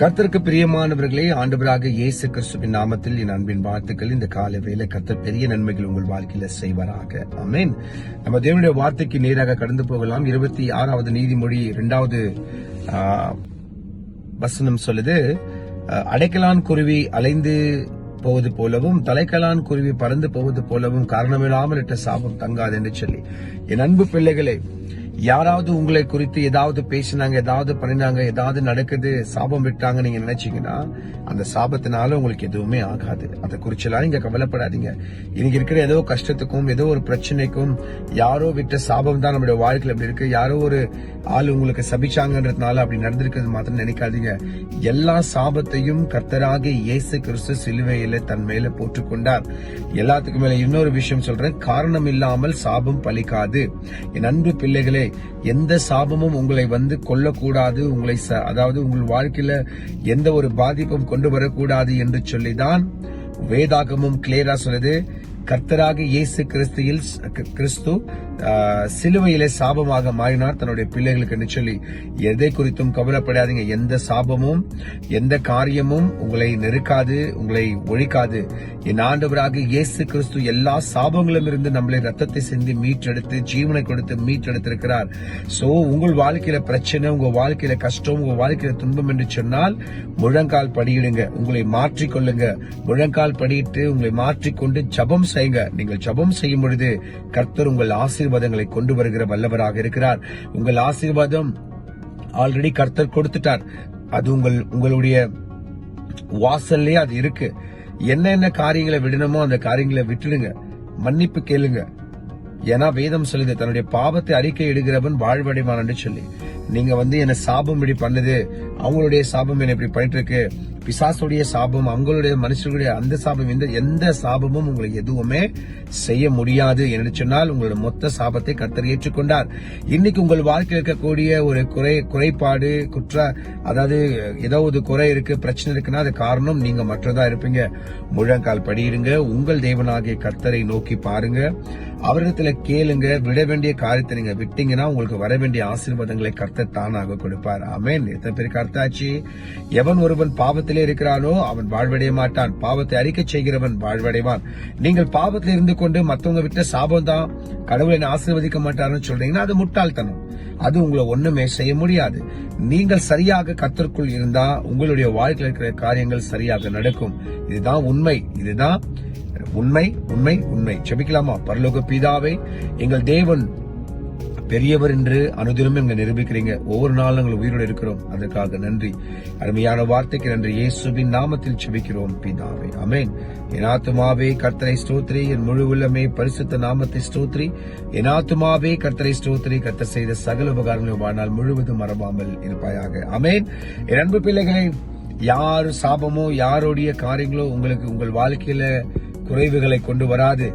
கர்த்தருக்கு பிரியமானவர்களே ஆண்டவராக இயேசு கிறிஸ்துவின் நாமத்தில் என் அன்பின் வாழ்த்துக்கள். இந்த கால வேலை கர்த்தர் பெரிய நன்மைகள் உங்கள் வாழ்க்கையில செய்வாராக. அமேன் நம்ம தேவனுடைய வார்த்தைக்கு நேராக கடந்து போகலாம். இருபத்தி ஆறாவது நீதிமொழி இரண்டாவது வசனம் சொல்லுது அடைக்கலான் குருவி அலைந்து போவது போலவும் தலைக்கலான் குருவி பறந்து போவது போலவும் காரணமில்லாமல் இட்ட சாபம் தங்காது என்று சொல்லி. என் அன்பு பிள்ளைகளை யாராவது உங்களை குறித்து ஏதாவது பேசினாங்க ஏதாவது பண்ணினாங்க ஏதாவது நடக்குது சாபம் விட்டாங்க நீங்க நினைச்சீங்கன்னா அந்த சாபத்தினால உங்களுக்கு எதுவுமே ஆகாது. அதை குறிச்செல்லாம் நீங்க கவலைப்படாதீங்க. இன்னைக்கு இருக்கிற ஏதோ கஷ்டத்துக்கும் ஏதோ ஒரு பிரச்சனைக்கும் யாரோ விட்ட சாபம் தான் நம்மளுடைய வாழ்க்கையில் அப்படி இருக்கு. யாரோ ஒரு ஆள் உங்களுக்கு சபிச்சாங்கன்றதுனால அப்படி நடந்திருக்கிறது மாத்திரம் நினைக்காதீங்க. எல்லா சாபத்தையும் கர்த்தராக இயேசு கிறிஸ்து சிலுவையில தன் மேல போட்டுக்கொண்டார். எல்லாத்துக்கும் மேல இன்னொரு விஷயம் சொல்றேன். காரணம் இல்லாமல் சாபம் பலிக்காது. என் அன்பு பிள்ளைகளே எந்த சாபமும் உங்களை வந்து கொல்லக்கூடாது உங்களை அதாவது உங்கள் வாழ்க்கையில எந்த ஒரு பாதிப்பும் கொண்டு வரக்கூடாது என்று சொல்லிதான் வேதாகமும் கிளியரா சொல்லுது. கர்த்தராக இயேசு கிறிஸ்துவில் கிறிஸ்து சிலுவையிலே சாபமாக மாறினார். தன்னுடைய பிள்ளைகளுக்கு என்று சொல்லி எதை குறித்தும் கவலைப்படாதீங்க. எந்த சாபமும் எந்த காரியமும் உங்களை நெருக்காது உங்களை ஒழிக்காது. என் ஆண்டவராக இயேசு கிறிஸ்து எல்லா சாபங்களும் இருந்து நம்மளை ரத்தத்தை சிந்தி மீட்டெடுத்து ஜீவனை கொடுத்து மீட்டெடுத்திருக்கிறார். சோ உங்கள் வாழ்க்கையில பிரச்சனை உங்க வாழ்க்கையில கஷ்டம் உங்க வாழ்க்கையில துன்பம் என்று சொன்னால் முழங்கால் படியிடுங்க. உங்களை மாற்றிக்கொள்ளுங்க. முழங்கால் படியிட்டு உங்களை மாற்றிக்கொண்டு ஜபம் செய்யுங்க நீங்கள் ஜபம் செய்யும் பொழுது கர்த்தர் உங்கள் ஆசீர்வாதங்களை கொண்டு வருகிற வல்லவராக இருக்கிறார். உங்கள் ஆசீர்வாதம் ஆல்ரெடி கர்த்தர் கொடுத்துட்டார். அது உங்கள் உங்களுடைய வாசல்லே அது இருக்கு. என்னென்ன காரியங்களை விடணுமோ அந்த காரியங்களை விட்டுடுங்க. மன்னிப்பு கேளுங்க. ஏன்னா வேதம் சொல்லுது தன்னுடைய பாவத்தை அறிக்கை இடுகிறவன் வாழ்வடைவான் சொல்லி. நீங்க வந்து என்ன சாபம் இப்படி பண்ணுது அவங்களுடைய சாபம் என்ன இப்படி பண்ணிட்டு இருக்கு. பிசாசுடைய சாபம் அவங்களுடைய மனுஷர்களுடைய அந்த சாபம் இந்த எந்த சாபமும் உங்களுக்கு எதுவுமே செய்ய முடியாது என்று சொன்னால் உங்களோட மொத்த சாபத்தை கர்த்தர் ஏற்றுக்கொண்டார். இன்னைக்கு உங்கள் வாழ்க்கையில் இருக்கக்கூடிய ஒரு குறை குறைபாடு குற்ற அதாவது ஏதோ ஒரு குறை இருக்கு பிரச்சனை இருக்குன்னா அது காரணம் நீங்க மற்றதா இருப்பீங்க. முழங்கால் படியிருங்க உங்கள் தேவனாகிய கர்த்தரை நோக்கி பாருங்க. அவரிடத்துல கேளுங்க விட வேண்டிய காரியத்தை நீங்க விட்டீங்கன்னா உங்களுக்கு வர வேண்டிய ஆசீர்வாதங்களை கர்த்தர் தானாக கொடுப்பார். ஆமென். எத்தனை பேருக்கு அர்த்தாச்சு எவன் ஒருவன் பாவத்திலே இருக்கிறானோ அவன் வாழ்வடைய மாட்டான். பாவத்தை அறிக்கை செய்கிறவன் வாழ்வடைவான். நீங்கள் பாவத்தில் இருந்து கொண்டு மத்தவங்க விட்ட சாபம் தான் கடவுளை ஆசீர்வதிக்க மாட்டாருன்னு சொல்றீங்கன்னா அது முட்டாள்தனம். அது உங்களை ஒண்ணுமே செய்ய முடியாது. நீங்கள் சரியாக கத்திற்குள் இருந்தா உங்களுடைய வாழ்க்கையில் இருக்கிற காரியங்கள் சரியாக நடக்கும். இதுதான் உண்மை. இதுதான் உண்மை உண்மை உண்மை. செபிக்கலாமா பரலோக பிதாவை எங்கள் தேவன் பெரியவர் என்று அனுதினமும் எங்க நிரூபிக்கிறீங்க. ஒவ்வொரு நாளும் எங்கள் உயிரோடு இருக்கிறோம். அதற்காக நன்றி. அருமையான வார்த்தைக்கு நன்றி. இயேசுவின் நாமத்தில் செபிக்கிறோம் பிதாவே. அமேன் என் ஆத்துமாவே கர்த்தரை ஸ்தோத்ரி என் முழு உள்ளமே பரிசுத்த நாமத்தை ஸ்தோத்ரி என் ஆத்துமாவே கர்த்தரை ஸ்தோத்ரி கர்த்தர் செய்த சகல உபகாரங்களும் வாழ்நாள் முழுவதும் மறவாமல் இருப்பாயாக. அமேன் என் அன்பு பிள்ளைகளை யாரு சாபமோ யாருடைய காரியங்களோ உங்களுக்கு உங்கள் வாழ்க்கையில குறைவுகளை கொண்டு வராது.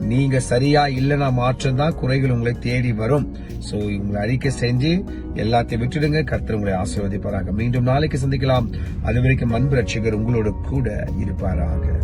நீங்க சரியா இல்லைன்னா மாற்றம் தான் குறைகள் உங்களை தேடி வரும். சோ உங்களை அறிக்கை செஞ்சு எல்லாத்தையும் விட்டுடுங்க. கர்த்தர் உங்களை ஆசீர்வதிப்பாராக. மீண்டும் நாளைக்கு சந்திக்கலாம். அது வரைக்கும் அன்பு ரட்சிகர் உங்களோட கூட இருப்பாராக.